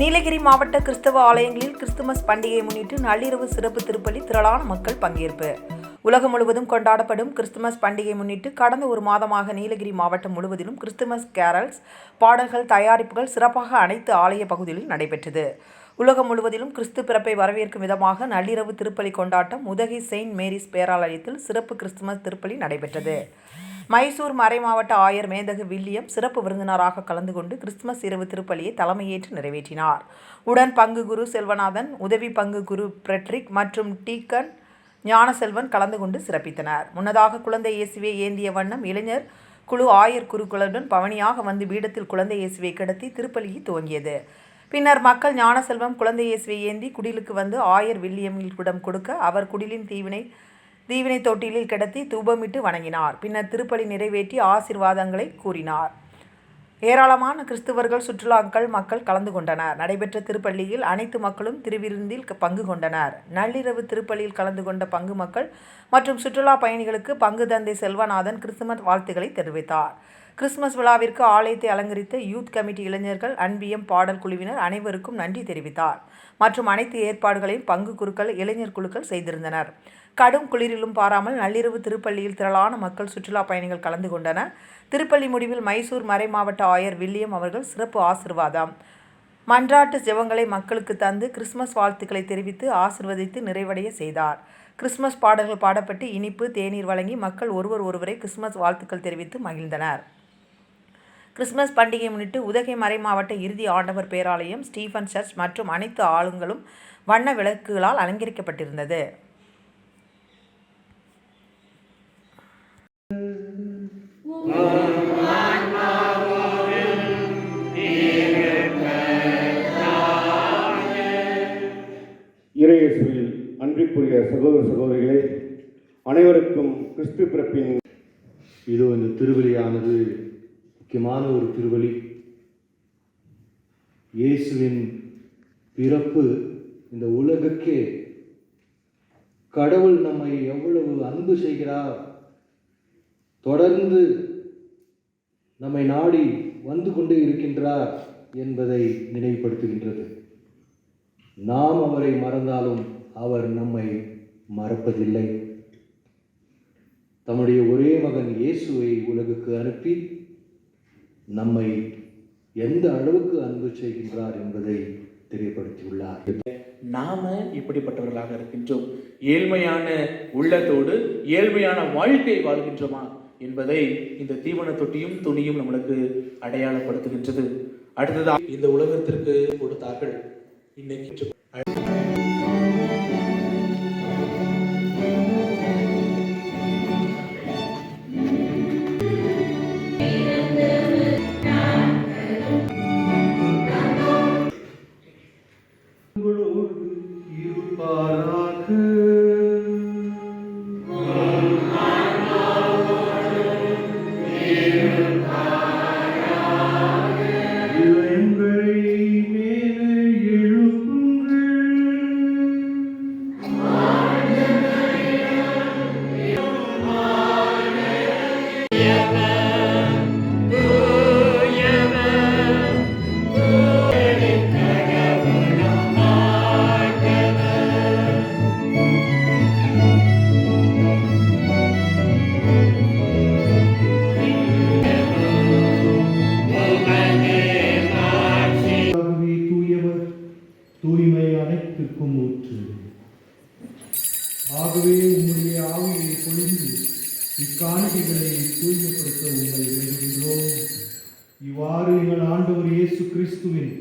நீலகிரி மாவட்ட கிறிஸ்தவ ஆலயங்களில் கிறிஸ்துமஸ் பண்டிகையை முன்னிட்டு நள்ளிரவு சிறப்பு திருப்பலி திரளான மக்கள் பங்கேற்பு. உலகம் முழுவதும் கொண்டாடப்படும் கிறிஸ்துமஸ் பண்டிகையை முன்னிட்டு கடந்த ஒரு மாதமாக நீலகிரி மாவட்டம் முழுவதிலும் கிறிஸ்துமஸ் கேரல்ஸ் பாடல்கள் தயாரிப்புகள் சிறப்பாக அனைத்து ஆலய பகுதிகளில் நடைபெற்றது. உலகம் முழுவதிலும் கிறிஸ்து பிறப்பை வரவேற்கும் விதமாக நள்ளிரவு திருப்பலி கொண்டாட்டம் உதகை செயின்ட் மேரிஸ் பேராலயத்தில் சிறப்பு கிறிஸ்துமஸ் திருப்பலி நடைபெற்றது. மைசூர் மறைமாவட்ட ஆயர் மேதகு வில்லியம் சிறப்பு விருந்தினராக கலந்து கொண்டு கிறிஸ்துமஸ் இரவு திருப்பலியை தலைமையேற்று நிறைவேற்றினார். உடன் பங்கு குரு செல்வநாதன் உதவி பங்கு குரு பிரெட்ரிக் மற்றும் டீக்கன் ஞானசெல்வன் கலந்து கொண்டு சிறப்பித்தனர். முன்னதாக குழந்தை இயேசுவை ஏந்திய வண்ணம் இளைஞர் குழு ஆயர் குருக்களுடன் பவனியாக வந்து பீடத்தில் குழந்தை இயேசுவை கடத்தி திருப்பலியை துவங்கியது. பின்னர் மக்கள் ஞானசெல்வம் குழந்தை இயேசுவை ஏந்தி குடிலுக்கு வந்து ஆயர் வில்லியமிடம் கொடுக்க அவர் குடிலின் தீவினை தீவினை தொட்டிலில் கிடத்தி தூபமிட்டு வணங்கினார். பின்னர் திருப்பலி நிறைவேற்றி ஆசீர்வாதங்களை கூறினார். ஏராளமான கிறிஸ்துவர்கள் சுற்றுலாக்கள் மக்கள் கலந்து கொண்டனர். நடைபெற்ற திருப்பள்ளியில் அனைத்து மக்களும் திருவிருந்தில் பங்கு கொண்டனர். நள்ளிரவு திருப்பள்ளியில் கலந்து கொண்ட பங்கு மக்கள் மற்றும் சுற்றுலா பயணிகளுக்கு பங்கு தந்தை செல்வநாதன் கிறிஸ்துமஸ் வாழ்த்துக்களை தெரிவித்தார். கிறிஸ்மஸ் விழாவிற்கு ஆலயத்தை அலங்கரித்த யூத் கமிட்டி இளைஞர்கள் அன்பியம் பாடல் குழுவினர் அனைவருக்கும் நன்றி தெரிவித்தார். மற்றும் அனைத்து ஏற்பாடுகளையும் பங்கு குருக்கள் இளைஞர் குழுக்கள் செய்திருந்தனர். கடும் குளிரிலும் பாராமல் நள்ளிரவு திருப்பள்ளியில் திரளான மக்கள் சுற்றுலா பயணிகள் கலந்து கொண்டனர் திருப்பள்ளி முடிவில் மைசூர் மறை மாவட்ட ஆயர் வில்லியம் அவர்கள் சிறப்பு ஆசிர்வாதம். மன்றாட்டு ஜெபங்களை மக்களுக்கு தந்து கிறிஸ்மஸ் வாழ்த்துக்களை தெரிவித்து ஆசிர்வதித்து நிறைவடைய செய்தார். கிறிஸ்மஸ் பாடல்கள் பாடப்பட்டு இனிப்பு தேநீர் வழங்கி மக்கள் ஒருவர் ஒருவரை கிறிஸ்மஸ் வாழ்த்துக்கள் தெரிவித்து மகிழ்ந்தனர். கிறிஸ்துமஸ் பண்டிகையை முன்னிட்டு உதகை மறை மாவட்ட இறுதி ஆண்டவர் பேராலயம் ஸ்டீஃபன் சர்ச் மற்றும் அனைத்து ஆளுங்களும் வண்ண விளக்குகளால் அலங்கரிக்கப்பட்டிருந்தது. இறையேசுவில் அன்பிற்குரிய சகோதர சகோதரிகளே அனைவருக்கும் கிறிஸ்து பிறப்பின் இதோ இந்த திருவலியானது முக்கியமான ஒரு திருவழி. இயேசுவின் பிறப்பு இந்த உலகுக்கே. கடவுள் நம்மை எவ்வளவு அன்பு செய்கிறார். தொடர்ந்து நம்மை நாடி வந்து கொண்டே இருக்கின்றார் என்பதை நினைவுபடுத்துகின்றது. நாம் அவரை மறந்தாலும் அவர் நம்மை மறப்பதில்லை. தம்முடைய ஒரே மகன் இயேசுவை உலகுக்கு அனுப்பி நம்மை எந்த அளவுக்கு அன்பு செய்கின்றார் என்பதை தெரியப்படுத்தியுள்ளார். நாம இப்படிப்பட்டவர்களாக இருக்கின்றோம். ஏழ்மையான உள்ளத்தோடு ஏழ்மையான வாழ்க்கை வாழ்கின்றோமா என்பதை இந்த தீவன தொட்டியும் துணியும் நம்மளுக்கு அடையாளப்படுத்துகின்றது. அடுத்ததாக இந்த உலகத்திற்கு கொடுத்தார்கள். இன்னைக்கு good. தூய்மை அனைத்துக்கும் ஊற்று. ஆகவே உம்முடைய ஆவியை பொழிந்து இக்காணிகளை தூய்மைப்படுத்த உங்களை வேண்டுகின்றோம் இவ்வாறு எங்கள் ஆண்டவர் இயேசு கிறிஸ்துவின்